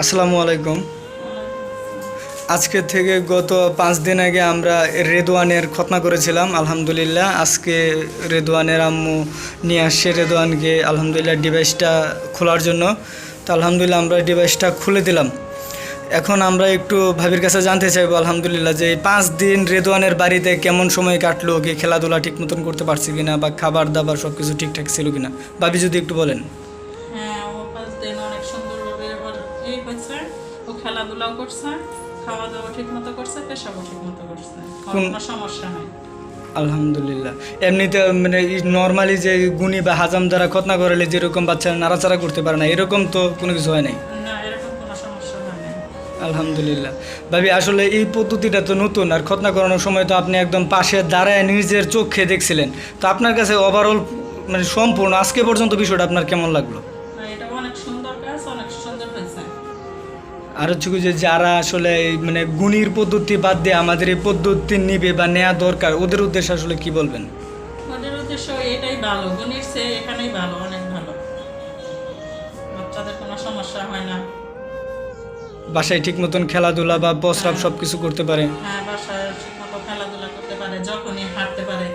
আসসালামু আলাইকুম। আজকে থেকে গত পাঁচ দিন আগে আমরা রেদওয়ানের খতনা করেছিলাম, আলহামদুলিল্লাহ। আজকে রেদওয়ানের আম্মু নিয়ে আসছে রেদওয়ানকে আলহামদুলিল্লাহ, ডিভাইসটা খোলার জন্য। তো আলহামদুলিল্লাহ, আমরা ডিভাইসটা খুলে দিলাম। এখন আমরা একটু ভাবির কাছে জানতে চাইব, আলহামদুলিল্লাহ, যে পাঁচ দিন রেদওয়ানের বাড়িতে কেমন সময় কাটলো, কি খেলাধুলা ঠিক মতন করতে পারছি কিনা, বা খাবার দাবার সব কিছু ঠিকঠাক ছিল কিনা? ভাবি যদি একটু বলেন। এই হয়েছে। ও খেলাধুলাও করছে খাওয়া দাওয়া ঠিক মতো করছে পেশাবও ঠিক মতো করছে। কোনো সমস্যা নাই। আলহামদুলিল্লাহ। এমনিতে মানে নর্মালি যে গুণী বা হাজাম দ্বারা খতনা করালে যেরকম বাচ্চারা নাড়াচাড়া করতে পারে না এরকম তো কোনো কিছু হয় হয় নাই। আলহামদুলিল্লাহ। ভাবি আসলে এই পদ্ধতিটা তো নতুন আর খতনা করানোর সময় তো আপনি একদম পাশে দাঁড়ায় নিজের চোখে দেখছিলেন। তো আপনার কাছে ওভারঅল মানে সম্পূর্ণ আজকে পর্যন্ত বিষয়টা আপনার কেমন লাগল? আর হচ্ছে কি যে যারা আসলে মানে গুণীর পদ্ধতি বাদ দিয়ে আমাদের এই পদ্ধতি নিবে বা নেওয়া দরকার ওদের উদ্দেশ্যে আসলে কি বলবেন? ওদের উদ্দেশ্য এটাই ভালো গুণের চেয়ে এখানেই ভালো অনেক ভালো। বাচ্চাদের কোনো সমস্যা হয় না। বাসায় ঠিক মতন খেলাধুলা বা প্রস্রাব সব কিছু করতে পারে? হ্যাঁ বাসায় ঠিক মতো খেলাধুলা করতে পারে যখনই হাঁটতে পারে।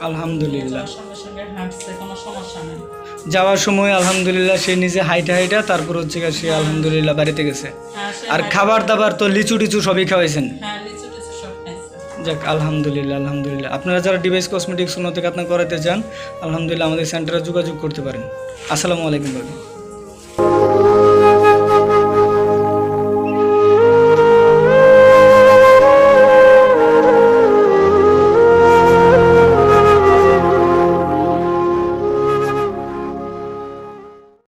আলহামদুলিল্লাহ। সঙ্গে সঙ্গে হাঁটছে কোনো সমস্যা নেই। যাওয়ার সময় আলহামদুলিল্লাহ সে নিজে হাইটা হাইটা তারপর হচ্ছে গিয়ে সে আলহামদুলিল্লাহ বাড়িতে গেছে। হ্যাঁ আর খাবার দাবার তো লিচু টিচু সবই খাওয়াইছেন? হ্যাঁ যাক আলহামদুলিল্লাহ আলহামদুলিল্লাহ। আপনারা যারা ডিভাইস কসমেটিক্স উন্নতি কাতনা করাতে চান আলহামদুলিল্লাহ আমাদের সেন্টারে যোগাযোগ করতে পারেন। আসসালামু আলাইকুম ভাবি।